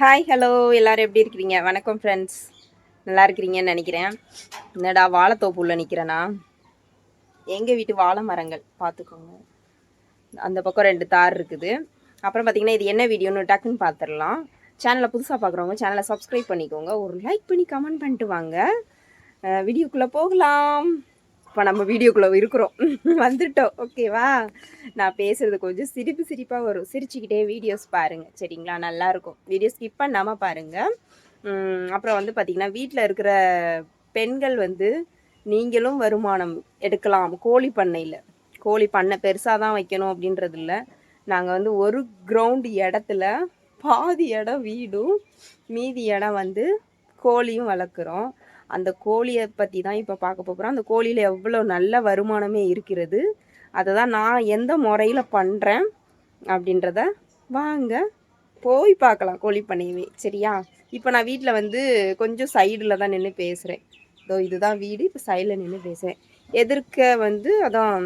Hi hello எல்லோரும் எப்படி இருக்கிறீங்க? வணக்கம் ஃப்ரெண்ட்ஸ் நல்லா இருக்கிறீங்கன்னு நினைக்கிறேன். என்னடா வாழைத்தோப்பு உள்ள எங்கள் வீட்டு வாழை மரங்கள்? பார்த்துக்கோங்க. அந்த பக்கம் ரெண்டு தார் இருக்குது. அப்புறம் பார்த்தீங்கன்னா இது என்ன வீடியோன்னு டக்குன்னு பார்த்துடலாம். சேனலை புதுசாக பார்க்குறவங்க சேனலை சப்ஸ்கிரைப் பண்ணிக்கோங்க. ஒரு லைக் பண்ணி கமெண்ட் பண்ணிட்டு வாங்க. வீடியோக்குள்ளே போகலாம். இப்போ நம்ம வீடியோக்குள்ளே இருக்கிறோம். வந்துட்டோம். ஓகேவா நான் பேசுகிறது கொஞ்சம் சிரிப்பு சிரிப்பாக வரும். சிரிச்சுக்கிட்டே வீடியோஸ் பாருங்கள் சரிங்களா? நல்லாயிருக்கும் வீடியோ ஸ்கிப் பண்ணாமல் பாருங்கள் அப்புறம் வந்து பார்த்திங்கன்னா வீட்டில் இருக்கிற பெண்கள் வந்து நீங்களும் வருமானம் எடுக்கலாம். கோழி பண்ணையில். கோழி பண்ணை பெருசாக தான் வைக்கணும் அப்படின்றது இல்லை. நாங்கள் வந்து ஒரு கிரவுண்டு இடத்துல பாதி இடம் வீடும் மீதி இடம் வந்து கோழியும் வளர்க்குறோம். அந்த கோழியை பற்றி தான் இப்போ பார்க்க போகிறோம் அந்த கோழியில் எவ்வளோ நல்ல வருமானமே இருக்கிறது. அதை தான் நான் எந்த முறையில் பண்ணுறேன் அப்படின்றத வாங்க போய் பார்க்கலாம் கோழி பண்ணையுமே சரியா? இப்போ நான் வீட்டில் வந்து கொஞ்சம் சைடில் தான் நின்று பேசுகிறேன் இதோ இதுதான் வீடு இப்போ சைடில் நின்று பேசுகிறேன் எதிர்க்க வந்து அதான்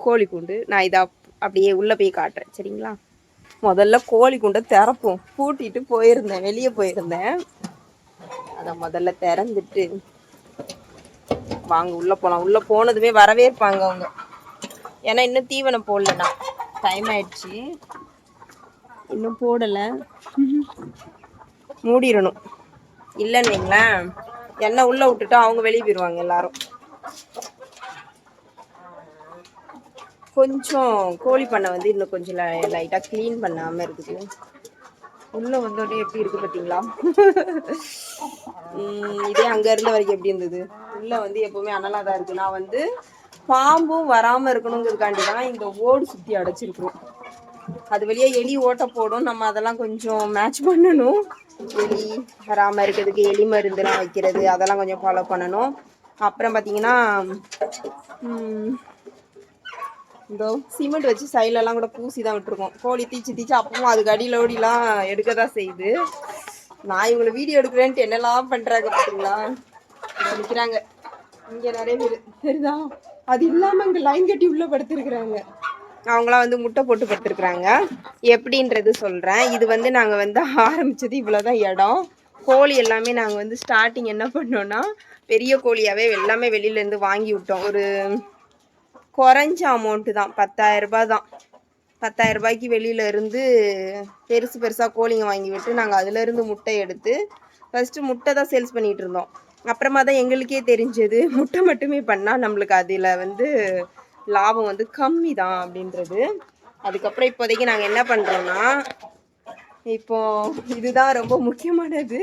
கோழி கூண்டு. நான் இதை அப்படியே உள்ளே போய் காட்டுறேன். சரிங்களா? முதல்ல கோழி கூண்டை திறப்போம். பூட்டிட்டு போயிருந்தேன் வெளியே போயிருந்தேன். அதை முதல்ல திறந்துட்டு வாங்க உள்ளே போகலாம் உள்ளே போனதுமே வரவே இருப்பாங்க அவங்க. ஏன்னா இன்னும் தீவனம் போடலண்ணா. டைம் ஆயிடுச்சு. இன்னும் போடலை. மூடிடணும். இல்லைன்னு வைங்களேன். எண்ணெய் உள்ளே விட்டுட்டு அவங்க வெளியே போயிடுவாங்க எல்லாரும். கொஞ்சம் கோழி பண்ணை வந்து இன்னும் கொஞ்சம் லைட்டாக க்ளீன் பண்ணாமல் இருக்குது. உள்ள வந்தோடனே எப்படி இருக்கு பார்த்தீங்களா இதே அங்க இருந்த வரைக்கும் எப்படி இருந்தது? உள்ள வந்து எப்பவுமே அனலா தான் இருக்கு. நான் வந்து பாம்பும் வராம இருக்கணுங்கிறதுக்காண்டி தான் இந்த ஓடு சுத்தி அடைச்சிருக்கிறோம் அது வெளியே எலி ஓட்ட போடும். நம்ம அதெல்லாம் கொஞ்சம் மேட்ச் பண்ணணும். எலி வராம இருக்கிறதுக்கு எலி மருந்துலாம் வைக்கிறது அதெல்லாம் கொஞ்சம் ஃபாலோ பண்ணணும். அப்புறம் பார்த்தீங்கன்னா இதோ சிமெண்ட் வச்சு சைட்லலாம் கூட பூசி தான் விட்டுருக்கோம். கோழி தீச்சு தீச்சு அப்பவும் அதுக்கு அடியில் ஓடிலாம் எடுக்க தான் செய்யுது. நான் இவங்களை வீடியோ எடுக்கிறேன்ட்டு என்னெல்லாம் பண்ணுறாங்க பார்த்தீங்களா இதோ நிற்கிறாங்க இங்கே நிறைய பேர். சரிதா அது இல்லாமல் இங்கே லைன் கட்டி உள்ளே படுத்துருக்குறாங்க. அவங்களாம் வந்து முட்டை போட்டு படுத்துருக்குறாங்க. எப்படின்றது சொல்கிறேன் இது வந்து நாங்கள் வந்து ஆரம்பிச்சது இவ்வளோதான் இடம். கோழி எல்லாமே நாங்கள் வந்து ஸ்டார்டிங் என்ன பண்ணோன்னா பெரிய கோழியாகவே எல்லாமே வெளியிலேருந்து வாங்கி விட்டோம். ஒரு குறைஞ்ச அமௌண்ட்டு தான். பத்தாயிரம் தான். பத்தாயிரரூபாய்க்கு வெளியில இருந்து பெருசு பெருசாக கோழிங்க வாங்கி விட்டு நாங்கள் அதுலேருந்து முட்டை எடுத்து ஃபஸ்ட்டு முட்டை தான் சேல்ஸ் பண்ணிகிட்டு இருந்தோம். அப்புறமா தான் எங்களுக்கே தெரிஞ்சது முட்டை மட்டுமே பண்ணால் நம்மளுக்கு அதில் வந்து லாபம் வந்து கம்மி தான் அப்படின்றது. அதுக்கப்புறம் இப்போதைக்கு நாங்கள் என்ன பண்ணுறோன்னா இப்போ இதுதான் ரொம்ப முக்கியமானது.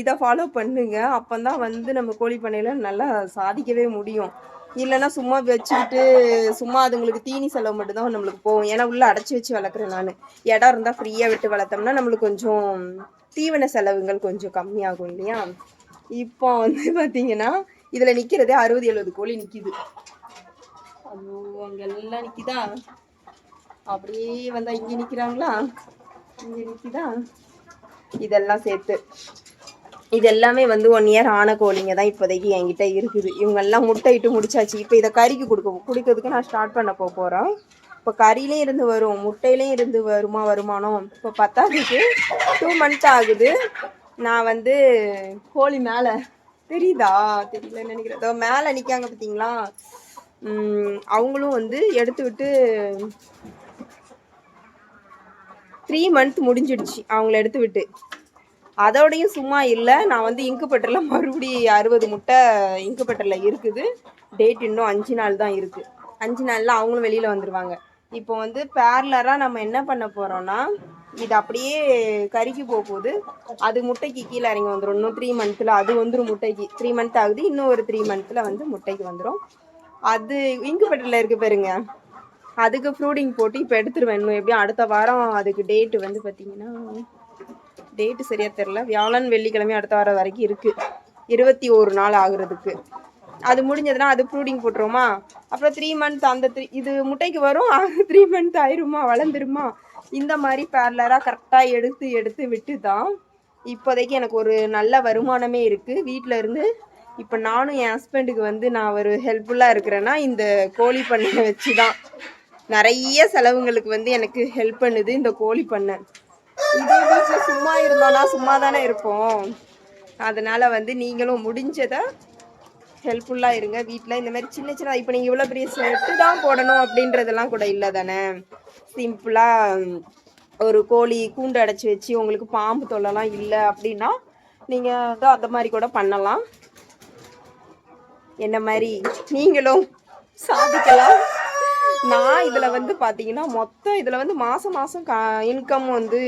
இதை ஃபாலோ பண்ணுங்க. அப்போ தான் வந்து நம்ம கோழி பண்ணையில் நல்லா சாதிக்கவே முடியும். இல்லைன்னா சும்மா வச்சுக்கிட்டு சும்மா அதுங்களுக்கு தீனி செலவு மட்டும்தான் நம்மளுக்கு போகும். ஏன்னா உள்ளே அடைச்சி வச்சு வளர்க்குறேன் நான். இடம் இருந்தால் ஃப்ரீயாக விட்டு வளர்த்தோம்னா நம்மளுக்கு கொஞ்சம் தீவன செலவுகள் கொஞ்சம் கம்மியாகும் இல்லையா? இப்போ வந்து பார்த்தீங்கன்னா இதில் நிற்கிறதே அறுபது எழுபது கோழி நிற்கிது ஐயோ அங்கெல்லாம் நிற்கிதா அப்படியே வந்தால் இங்கே நிற்கிறாங்களா இங்கே நிற்கிதா இதெல்லாம் சேர்த்து. இது எல்லாமே வந்து ஒன் இயர் ஆன கோழிங்க தான் இப்போதைக்கு என்கிட்ட இருக்குது. இவங்கெல்லாம் முட்டையிட்டு முடிச்சாச்சு. இப்போ இதை கறிக்கு கொடுக்க கொடுக்கறதுக்கு நான் ஸ்டார்ட் பண்ண போக போகிறோம் இப்போ கறியிலையும் இருந்து வரும் முட்டையிலையும் இருந்து வருமா வருமானம் இப்போ பத்தாவதுக்கு டூ மந்த்ஸ் ஆகுது. நான் வந்து கோழி மேலே தெரியுதா? தெரியலன்னு நினைக்கிறேன். மேலே நிற்காங்க பார்த்தீங்களா? அவங்களும் வந்து எடுத்து விட்டு த்ரீ மந்த் முடிஞ்சிடுச்சு. அவங்கள எடுத்து விட்டு. அதோடையும் சும்மா இல்லை. நான் வந்து இங்குப்பட்டரில் மறுபடி அறுபது முட்டை இங்குப்பட்டரில் இருக்குது. டேட் இன்னும் அஞ்சு நாள் தான் இருக்குது அஞ்சு நாளில் அவங்களும் வெளியில் வந்துடுவாங்க இப்போ வந்து பேரலராக நம்ம என்ன பண்ண போகிறோம்னா இது அப்படியே கறிக்கு போக போகுது. அது முட்டைக்கு கீழே இறங்கி வந்துடும் இன்னும் த்ரீ மந்த்தில் அது வந்துடும் முட்டைக்கு. த்ரீ மந்த் ஆகுது. இன்னும் ஒரு த்ரீ மந்த்தில் வந்து முட்டைக்கு வந்துடும் அது இங்குப்பட்டரில் இருக்கு பாருங்க. அதுக்கு ஃப்ரூடிங் போட்டு இப்போ எடுத்துருவேன். இன்னும் எப்படியும் அடுத்த வாரம் அதுக்கு டேட்டு வந்து பார்த்தீங்கன்னா டேட்டு சரியாக தெரில வியாழன் வெள்ளிக்கிழமை அடுத்த வாரம் வரைக்கும் இருக்குது இருபத்தி ஒரு நாள் ஆகுறதுக்கு. அது முடிஞ்சதுன்னா அது ப்ரூடிங் போட்டுருவோமா? அப்புறம் த்ரீ மந்த் அந்த த்ரீ இது முட்டைக்கு வரும். த்ரீ மந்த் ஆயிருமா? வளர்ந்துருமா? இந்த மாதிரி பேரலராக கரெக்டாக எடுத்து எடுத்து விட்டு தான் இப்போதைக்கு எனக்கு ஒரு நல்ல வருமானமே இருக்குது வீட்டில் இருந்து இப்போ நானும் என் ஹஸ்பண்டுக்கு வந்து நான் ஒரு ஹெல்ப்ஃபுல்லாக இருக்கிறேன்னா இந்த கோழி பண்ணையை வச்சு தான் நிறைய செலவுங்களுக்கு வந்து எனக்கு ஹெல்ப் பண்ணுது இந்த கோழி பண்ணை. இதே வீட்டில் சும்மா இருந்தோம்னா சும்மா தானே இருப்போம். அதனால் வந்து நீங்களும் முடிஞ்சதை ஹெல்ப்ஃபுல்லாக இருங்க. வீட்டில் இந்த மாதிரி சின்ன சின்ன இப்போ நீங்கள் இவ்வளோ பெரிய செட்டு தான் போடணும் அப்படின்றதெல்லாம் கூட இல்லை தானே. சிம்பிளாக ஒரு கோழி கூண்டு அடைச்சி வச்சு உங்களுக்கு பாம்பு தொல்லைலாம் இல்லை அப்படின்னா நீங்கள் வந்து அந்த மாதிரி கூட பண்ணலாம். என்ன மாதிரி? நீங்களும் சாதிக்கலாம். நான் இதில் வந்து பார்த்தீங்கன்னா மொத்தம் இதில் வந்து மாதம் மாதம் கா இன்கம் வந்து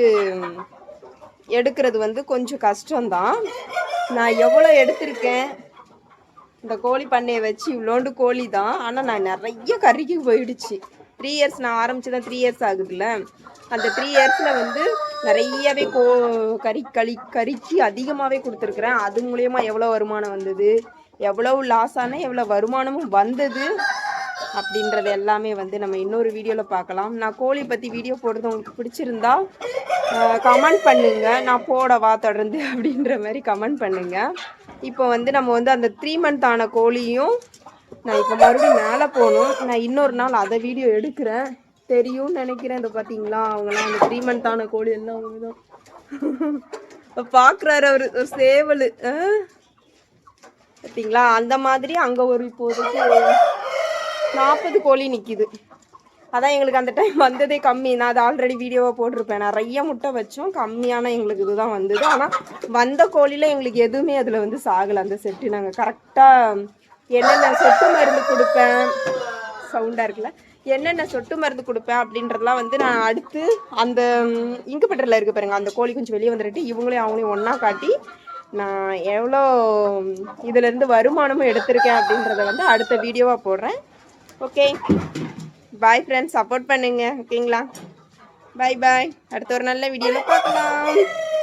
எடுக்கிறது வந்து கொஞ்சம் கஷ்டம்தான். நான் எவ்வளோ எடுத்திருக்கேன்? இந்த கோழி பண்ணையை வச்சு இவ்வளோண்டு கோழி தான் ஆனால் நான் நிறைய கறிக்கு போயிடுச்சு. த்ரீ இயர்ஸ் நான் ஆரம்பிச்சு தான் த்ரீ இயர்ஸ் ஆகுதுல்ல. அந்த த்ரீ இயர்ஸில் வந்து நிறையவே கோ கறி களி கறிக்கு அதிகமாகவே கொடுத்துருக்குறேன். அது மூலயமா எவ்வளோ வருமானம் வந்தது? எவ்வளவு லாஸ் ஆனால் எவ்வளோ வருமானமும் வந்தது? அப்படின்றது எல்லாமே வந்து நம்ம இன்னொரு வீடியோவில் பார்க்கலாம். நான் கோழி பற்றி வீடியோ போடுறது உங்களுக்கு பிடிச்சிருந்தா கமெண்ட் பண்ணுங்கள் நான் போடவா தொடர்ந்து அப்படின்ற மாதிரி கமெண்ட் பண்ணுங்கள் இப்போ வந்து நம்ம வந்து அந்த த்ரீ மந்த் ஆன கோழியும் நான் இப்போ மறுபடியும் மேலே போகணும். நான் இன்னொரு நாள் அதை வீடியோ எடுக்கிறேன். தெரியும்னு நினைக்கிறேன். இந்த பார்த்தீங்களா அவங்களாம் அந்த த்ரீ மந்த் ஆன கோழி எல்லாம் அவங்க தான். பார்க்குறாரு அவர் ஒரு சேவல். பார்த்தீங்களா அந்த மாதிரி அங்கே ஒரு இப்போதைக்கு நாற்பது கோழி நிற்கிது அதான் எங்களுக்கு அந்த டைம் வந்ததே கம்மி. நான் அது ஆல்ரெடி வீடியோவாக போட்டிருப்பேன். நிறைய முட்டை வச்சோம். கம்மியான எங்களுக்கு இதுதான் வந்தது. ஆனால் வந்த கோழியில் எங்களுக்கு எதுவுமே அதில் வந்து சாகலை. அந்த செட்டு நாங்கள் கரெக்டாக என்னென்ன சொட்டு மருந்து கொடுப்பேன்? சவுண்டாக இருக்குல்ல? என்னென்ன சொட்டு மருந்து கொடுப்பேன் அப்படின்றதெல்லாம் வந்து நான் அடுத்து அந்த இங்குபெட்டரில் இருக்க பாருங்க. அந்த கோழி கொஞ்சம் வெளியே வந்துட்டு இவங்களையும் அவங்களையும் ஒன்றா காட்டி நான் எவ்வளோ இதுலேருந்து வருமானமும் எடுத்திருக்கேன் அப்படின்றத வந்து அடுத்த வீடியோவாக போடுறேன். ஓகே பாய் ஃப்ரெண்ட்ஸ் சப்போர்ட் பண்ணுங்கள் ஓகேங்களா பாய் பாய் அடுத்த ஒரு நல்ல வீடியோவில் பார்க்கலாம்.